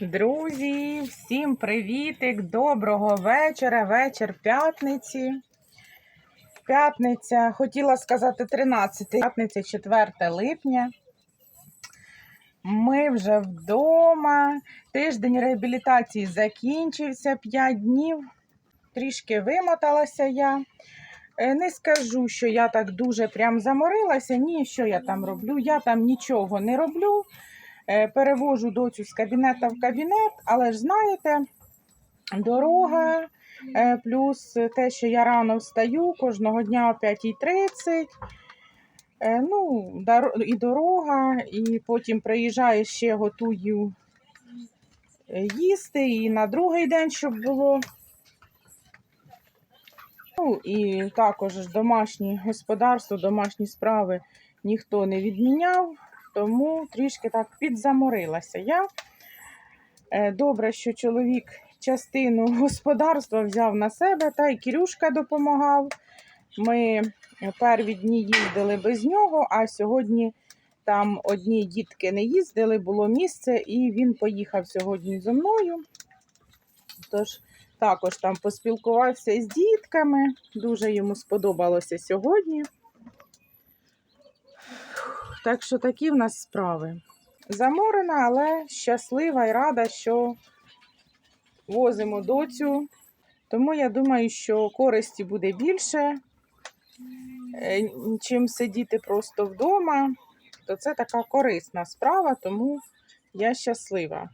Друзі, всім привітик, доброго вечора, вечір п'ятниці. П'ятниця, хотіла сказати 13, п'ятниця 4 липня. Ми вже вдома. Тиждень реабілітації закінчився 5 днів. Трішки вимоталася я. Е, Не скажу, що я так дуже прям заморилася. Ні, що я там роблю. Я там нічого не роблю. Е, Перевожу доцю з кабінета в кабінет, але ж знаєте, дорога, е, плюс те, що я рано встаю кожного дня о 5.30. Е, Ну, і дорога, і потім приїжджаю ще готую їсти, і на другий день, щоб було. Ну, і також домашнє господарство, домашні справи ніхто не відміняв, тому трішки так підзаморилася я. Е, Добре, що чоловік частину господарства взяв на себе, та й Кірюшка допомагав. Ми перві дні їздили без нього, а сьогодні там одні дітки не їздили, було місце, і він поїхав сьогодні зі мною. Тож також там поспілкувався з дітками. Дуже йому сподобалося сьогодні. Так що такі в нас справи. Заморена, але щаслива і рада, що возимо доцю. Тому я думаю, що користі буде більше, е, чим сидіти просто вдома. То це така корисна справа, тому я щаслива.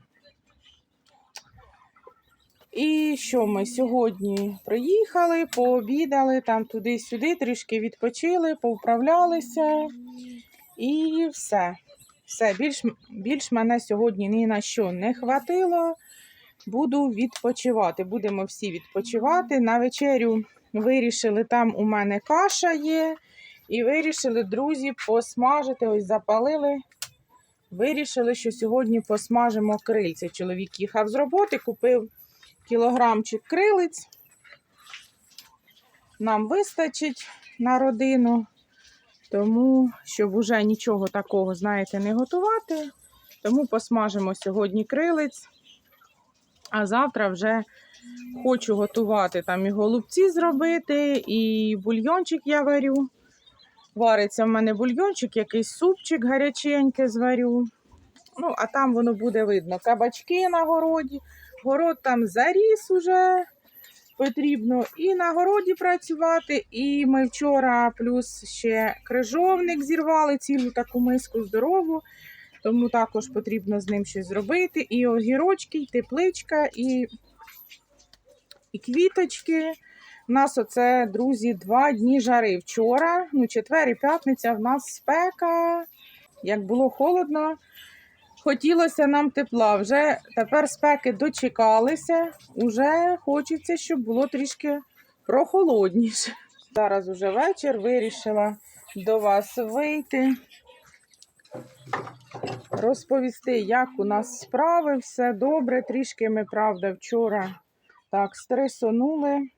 І що ми сьогодні приїхали, пообідали там туди-сюди, трішки відпочили, повправлялися і все. Все, більш, більш мене сьогодні ні на що не хватило. Буду відпочивати. Будемо всі відпочивати. На вечерю вирішили, там у мене каша є. І вирішили, друзі, посмажити. Ось запалили. Вирішили, що сьогодні посмажимо крильця. Чоловік їхав з роботи, купив кілограмчик крилиць. Нам вистачить на родину. Тому, щоб уже нічого такого, знаєте, не готувати. Тому посмажимо сьогодні крилиць. А завтра вже хочу готувати там і голубці зробити, і бульйончик я варю. Вариться в мене бульйончик, якийсь супчик гаряченький зварю. Ну, а там воно буде видно. Кабачки на городі. Город там заріс уже потрібно і на городі працювати. І ми вчора плюс ще крижовник зірвали, цілу таку миску здорову. Тому також потрібно з ним щось зробити. І огірочки, і тепличка, і, і квіточки. У нас оце, друзі, два дні жари. Вчора, ну, четвер і п'ятниця, в нас спека. Як було холодно, хотілося нам тепла. Вже тепер спеки дочекалися. Уже хочеться, щоб було трішки прохолодніше. Зараз уже вечір, вирішила до вас вийти розповісти, як у нас справи, все добре. Трішки ми, правда, вчора так стресонули.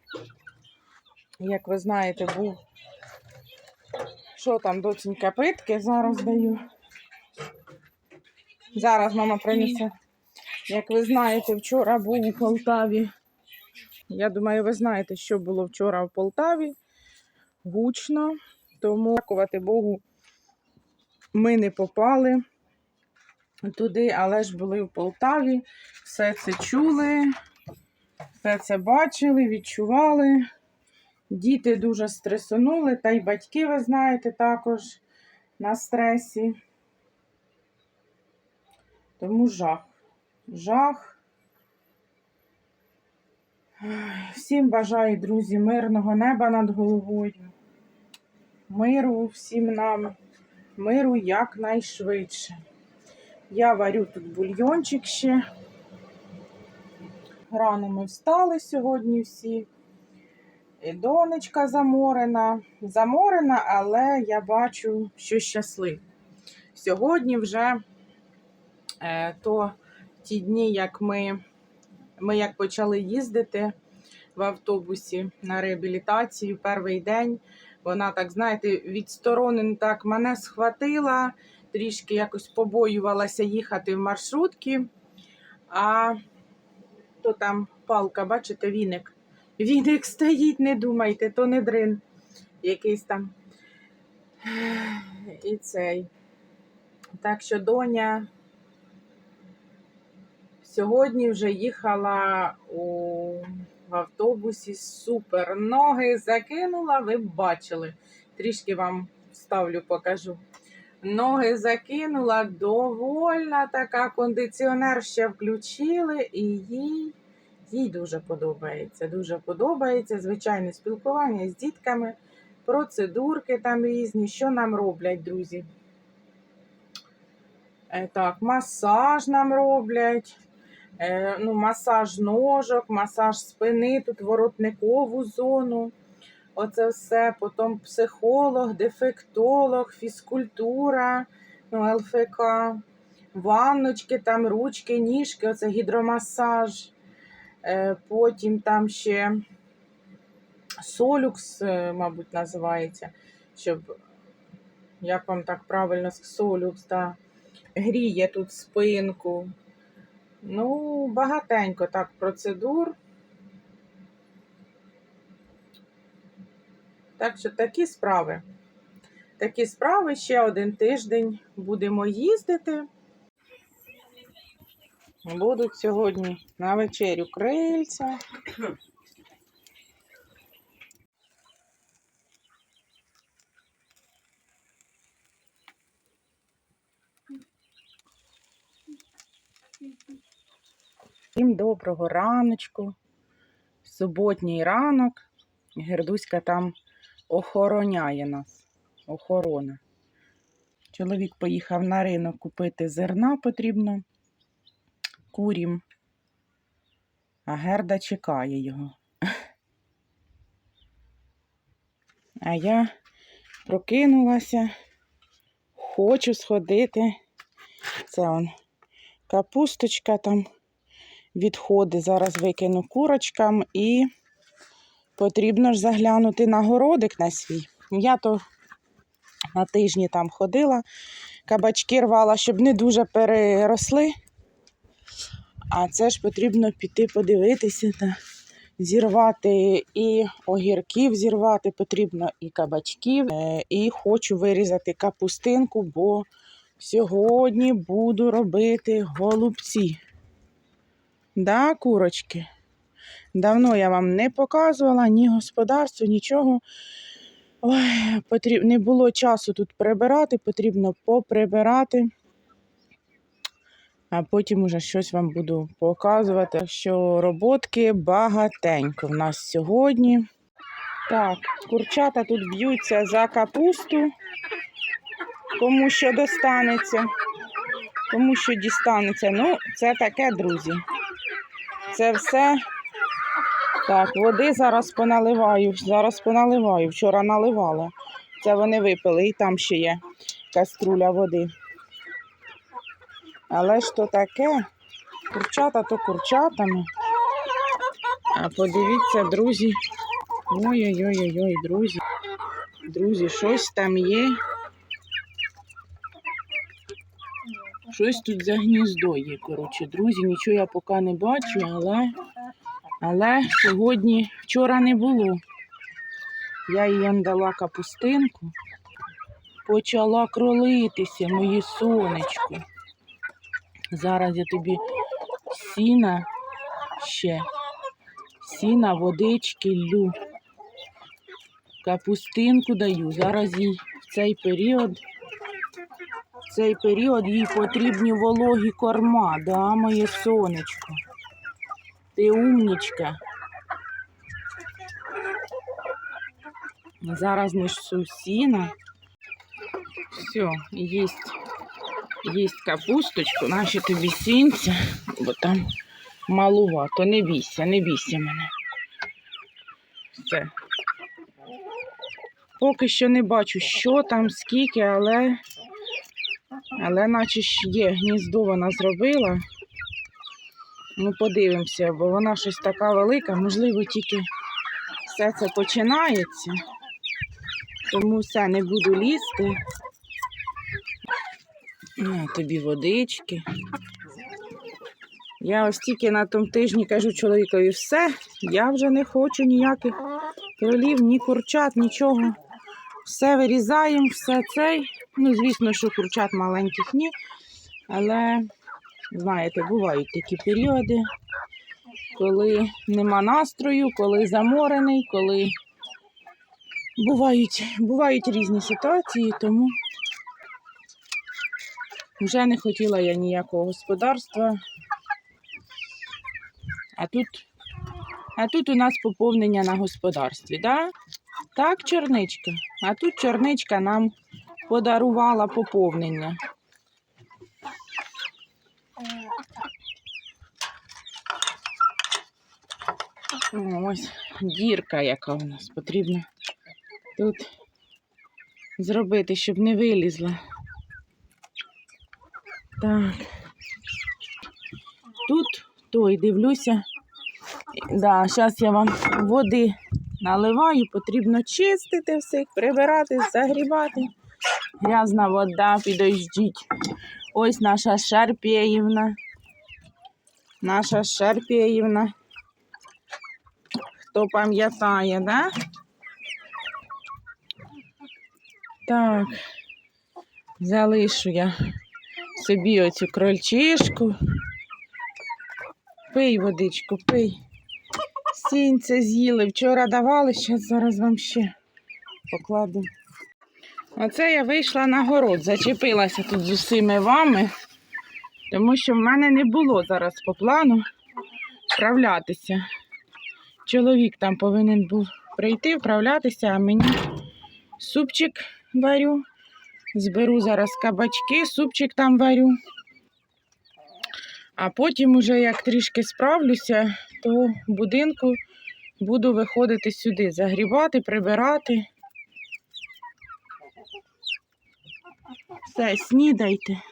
Як ви знаєте, був. Що там, доцінька, питки зараз даю. Зараз мама принесе. Як ви знаєте, вчора був у Полтаві. Я думаю, ви знаєте, що було вчора в Полтаві. Гучно. Тому дякувати Богу, ми не попали туди, але ж були в Полтаві, все це чули, все це бачили, відчували. Діти дуже стресонули, та й батьки, ви знаєте, також на стресі. Тому жах. Жах. Всім бажаю, друзі, мирного неба над головою. Миру всім нам, миру якнайшвидше. Я варю тут бульйончик ще. Рано ми встали сьогодні всі. І донечка заморена. Заморена, але я бачу, що щаслива. Сьогодні вже то ті дні, як ми, ми як почали їздити в автобусі на реабілітацію, перший день. Вона так, знаєте, відсторонен так мене схватила, трішки якось побоювалася їхати в маршрутки. А то там палка, бачите, віник. Віник стоїть, не думайте, то не дрин якийсь там. І цей. Так що доня сьогодні вже їхала у в автобусі супер. Ноги закинула, ви бачили. Трішки вам вставлю, покажу. Ноги закинула, довольна така, кондиціонер ще включили, і їй, їй дуже подобається. Дуже подобається звичайне спілкування з дітками, процедурки там різні. Що нам роблять, друзі? Е, Так, масаж нам роблять. Е, ну, масаж ножок, масаж спини, тут воротникову зону. Оце все. Потім психолог, дефектолог, фізкультура, ну, ЛФК, ванночки, там ручки, ніжки, оце гідромасаж. Е, Потім там ще солюкс, е, мабуть, називається. Щоб, як вам так правильно солюкс, да. гріє тут спинку. Ну, багатенько так процедур. Так що такі справи. Такі справи ще один тиждень будемо їздити. Будуть сьогодні на вечерю крильця. Всім доброго раночку. Суботній ранок. Гердуська там охороняє нас. Охорона. Чоловік поїхав на ринок купити зерна потрібно курім. А Герда чекає його. А я прокинулася, хочу сходити. Це он капусточка там відходи. Зараз викину курочкам і потрібно ж заглянути на городик на свій. Я то на тижні там ходила, кабачки рвала, щоб не дуже переросли. А це ж потрібно піти подивитися та зірвати і огірків зірвати потрібно, і кабачків. Е, І хочу вирізати капустинку, бо сьогодні буду робити голубці. Да, курочки? Давно я вам не показувала ні господарство, нічого. Ой, потріб... Не було часу тут прибирати, потрібно поприбирати. А потім уже щось вам буду показувати, що роботки багатенько в нас сьогодні. Так, курчата тут б'ються за капусту, кому що достанеться, кому що дістанеться. Ну, це таке, друзі. Це все. Так, води зараз поналиваю. Зараз поналиваю. Вчора наливала. Це вони випили, і там ще є каструля води. Але ж то таке, курчата то курчатами. А подивіться, друзі. Ой-ой-ой, друзі. Друзі, щось там є. Щось тут за гніздо є, коротше, друзі, нічого я поки не бачу, але, але сьогодні, вчора не було. Я їм дала капустинку, почала кролитися, моє сонечко. Зараз я тобі сіна ще, сіна, водички лю. Капустинку даю. Зараз їй в цей період, цей період їй потрібні вологі корма, да, моє сонечко. Ти умнічка. Зараз несу сіна. Все, їсть їсть капусточку, наші тобі сінця, бо там малувато. Не бійся, не бійся мене. Все. Поки що не бачу, що там, скільки, але, але наче ж є, гніздо вона зробила. Ну, подивимося, бо вона щось така велика, можливо, тільки все це починається. Тому все, не буду лізти. На тобі водички. Я ось тільки на тому тижні кажу чоловікові, все, я вже не хочу ніяких кролів, ні курчат, нічого. Все вирізаємо, все цей. Ну, звісно, що курчат маленьких ні. Але, знаєте, бувають такі періоди, коли нема настрою, коли заморений, коли бувають, бувають різні ситуації, тому вже не хотіла я ніякого господарства. А тут, а тут у нас поповнення на господарстві, да? Так, чорничка. А тут чорничка нам подарувала поповнення. Ось дірка, яка у нас потрібно тут зробити, щоб не вилізла. Так. Тут той дивлюся. Да, зараз я вам води наливаю, потрібно чистити все, прибирати, загрібати. Грязна вода, підождіть. Ось наша Шарпєївна. Наша Шарпєївна. Хто пам'ятає, да? Так, залишу я собі оцю крольчишку. Пий водичку, пий. Сінце з'їли. Вчора давали, зараз вам ще покладу. Оце я вийшла на город, зачепилася тут з усіми вами, тому що в мене не було зараз по плану вправлятися. Чоловік там повинен був прийти, вправлятися, а мені супчик варю. Зберу зараз кабачки, супчик там варю. А потім, уже як трішки справлюся, то в будинку буду виходити сюди, загрібати, прибирати. Все, снідайте.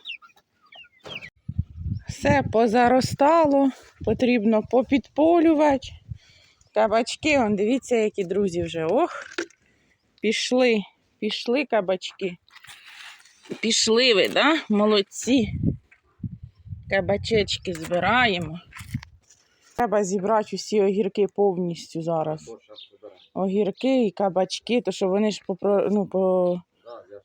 Все позаростало, потрібно попідполювати. Кабачки, он, дивіться, які друзі вже. Ох, пішли, пішли кабачки. Пішли ви, да? Молодці. Кабачечки збираємо. Треба зібрати усі огірки повністю зараз. Огірки і кабачки, то що вони ж попро... ну, по...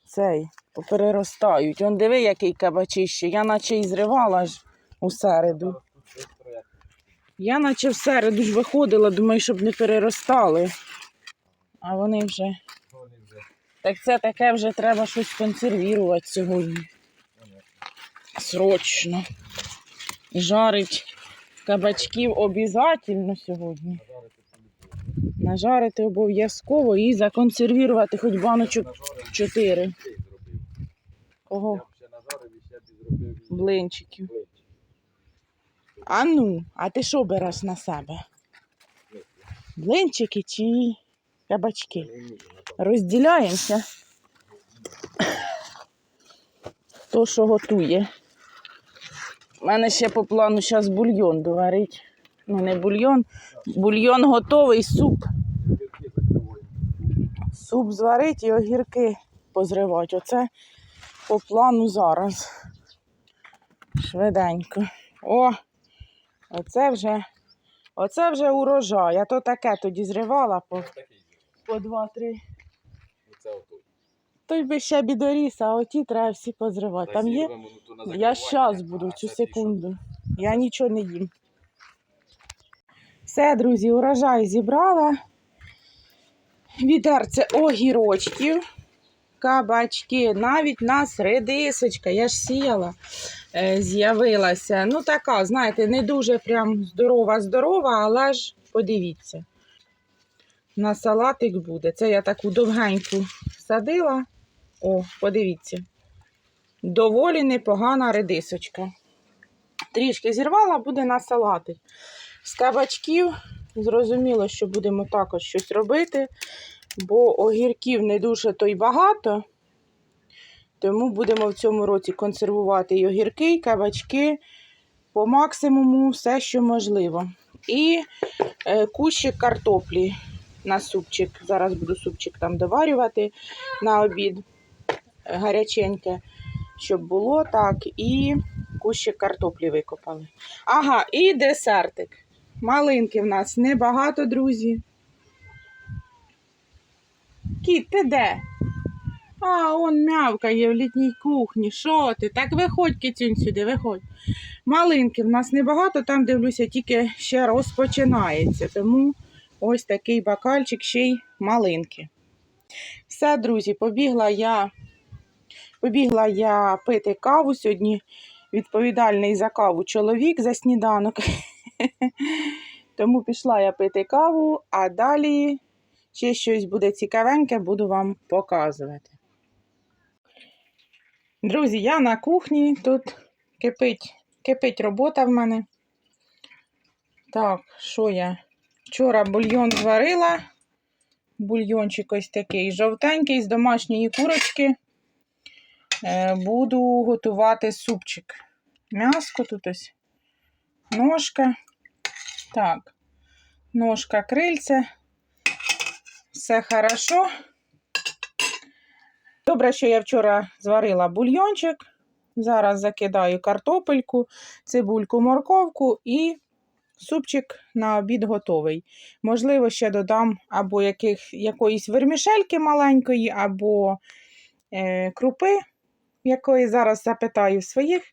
цей, попереростають. Он диви, який кабачище. Я наче і зривала ж у середу. Я наче в середу ж виходила, думаю, щоб не переростали. А вони вже. Так це таке вже треба щось консервувати сьогодні. Срочно. Жарить кабачків обов'язково сьогодні. Нажарити обов'язково і законсервувати хоч баночок 4. Кого? Блинчиків. А ну, а ти що береш на себе? Блинчики чи кабачки? Розділяємося. Хто що готує. У мене ще по плану зараз бульйон доварить. Ну, не бульйон. Бульйон готовий, суп. Суп зварить і огірки позривати. Оце по плану зараз. Швиденько. О, оце вже, оце вже урожай. Я то таке тоді зривала по, по два-три. Той би ще бідоріс, а оті треба всі позривати. Там є. Я щас буду цю секунду. Я нічого не їм. Все, друзі, урожай зібрала. Відерце огірочків, кабачки, навіть нас редисочка, я ж сіяла, е, з'явилася. Ну, така, знаєте, не дуже прям здорова-здорова, але ж подивіться. На салатик буде. Це я таку довгеньку садила. О, подивіться. Доволі непогана редисочка. Трішки зірвала, буде на салати. З кабачків зрозуміло, що будемо також щось робити, бо огірків не дуже то й багато. Тому будемо в цьому році консервувати і огірки, і кабачки по максимуму, все, що можливо. І е, кущик картоплі на супчик. Зараз буду супчик там доварювати на обід гаряченьке, щоб було так. І кущик картоплі викопали. Ага, і десертик. Малинки в нас небагато, друзі. Кіт, ти де? А, он мявкає в літній кухні. Що ти? Так виходь, кицюнь, сюди, виходь. Малинки в нас небагато, там дивлюся, тільки ще розпочинається. Тому ось такий бакальчик, ще й малинки. Все, друзі, побігла я, побігла я пити каву сьогодні. Відповідальний за каву чоловік за сніданок. Тому пішла я пити каву, а далі ще щось буде цікавеньке, буду вам показувати. Друзі, я на кухні, тут кипить, кипить робота в мене. Так, що я? Вчора бульйон зварила. Бульйончик ось такий жовтенький з домашньої курочки. Е, Буду готувати супчик. М'яско тут ось. Ножка. Так, ножка, крильце. Все хорошо. Добре, що я вчора зварила бульйончик. Зараз закидаю картопельку, цибульку, морковку і супчик на обід готовий. Можливо, ще додам або яких, якоїсь вермішельки маленької, або е, крупи, якої зараз запитаю своїх.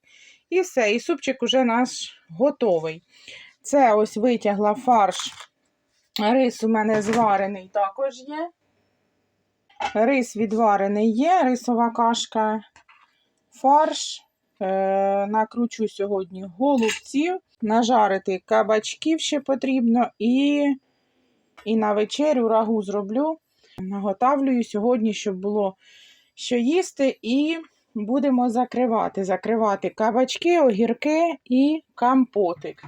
І все, і супчик уже наш готовий. Це ось витягла фарш. Рис у мене зварений також є. Рис відварений є, рисова кашка, фарш. Е, накручу сьогодні голубців, нажарити кабачків ще потрібно, і, і на вечерю рагу зроблю. Наготавлюю сьогодні, щоб було що їсти, і будемо закривати. Закривати кабачки, огірки і компотик.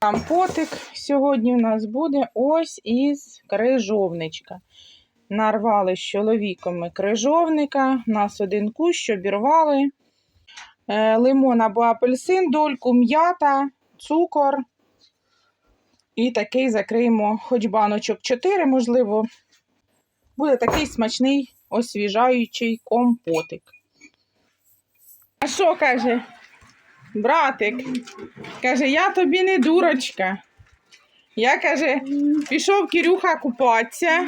Компотик сьогодні у нас буде ось із крижовничка. Нарвали з чоловіком крижовника, у нас один кущ обірвали. Е, Лимон або апельсин, дольку, м'ята, цукор. І такий закриємо хоч баночок 4, можливо. Буде такий смачний освіжаючий компотик. А що каже? Братик, каже, я тобі не дурочка. Я каже, пішов Кирюха купатися.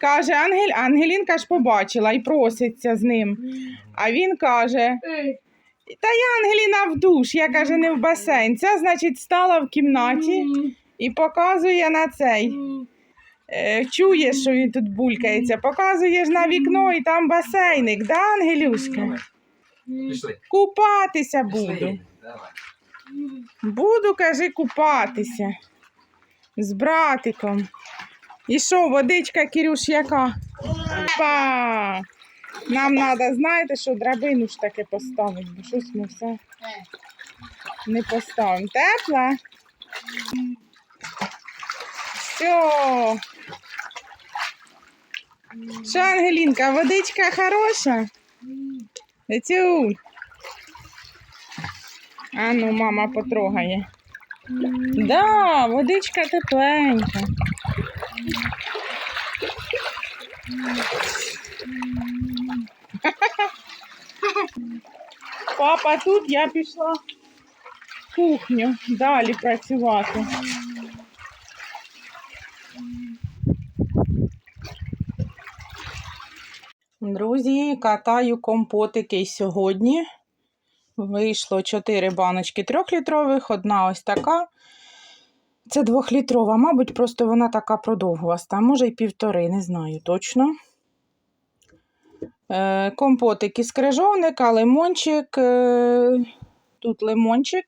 Каже, Ангель, Ангелінка ж побачила і проситься з ним. А він каже: Та я Ангеліна в душ, я каже, не в басейн. Це значить стала в кімнаті і показує на цей. Е, чує, що він тут булькається. Показуєш на вікно і там басейник, да, Ангелюшка? Пішли. Купатися буду. Давай. Буду, кажи, купатися з братиком. І що, водичка, Кирюш, яка? Па! Нам треба, знаєте, що драбину ж таки поставити, бо щось ми все не поставимо. Тепла? Все. Що, Ангелінка, водичка хороша? Летюль. А ну, мама потрогає. Да, водичка тепленька. Папа тут, я пішла в кухню далі працювати. Друзі, катаю компотики сьогодні. Вийшло 4 баночки трьохлітрових, одна ось така. Це двохлітрова, мабуть, просто вона така продовгуваста, може й півтори, не знаю точно. Е, компотик із крижовника, лимончик. Е, тут лимончик,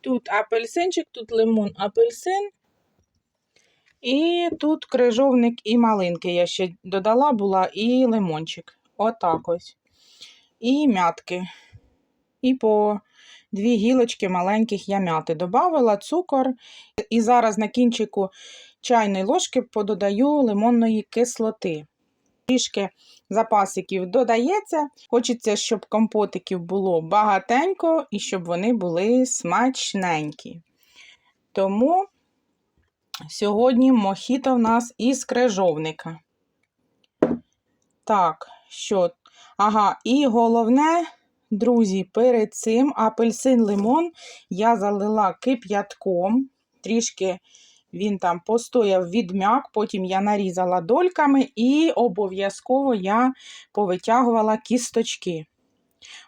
тут апельсинчик, тут лимон, апельсин. І тут крижовник і малинки я ще додала була, і лимончик. Отак ось. І мятки. І по дві гілочки маленьких я мяти додавала, цукор. І зараз на кінчику чайної ложки пододаю лимонної кислоти. Трішки запасиків додається. Хочеться, щоб компотиків було багатенько і щоб вони були смачненькі. Тому сьогодні мохіто в нас із крижовника. Так, що? Ага, і головне Друзі, перед цим апельсин лимон я залила кип'ятком. Трішки він там постояв відмяк, потім я нарізала дольками і обов'язково я повитягувала кісточки.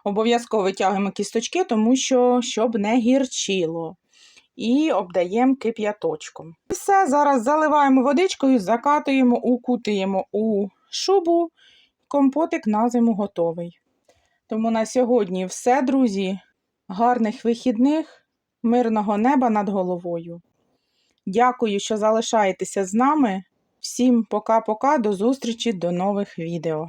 Обов'язково витягуємо кісточки, тому що щоб не гірчило. І обдаємо кип'яточком. Все, зараз заливаємо водичкою, закатуємо, укутуємо у шубу. Компотик на зиму готовий. Тому на сьогодні все, друзі. Гарних вихідних, мирного неба над головою. Дякую, що залишаєтеся з нами. Всім пока-пока, до зустрічі, до нових відео.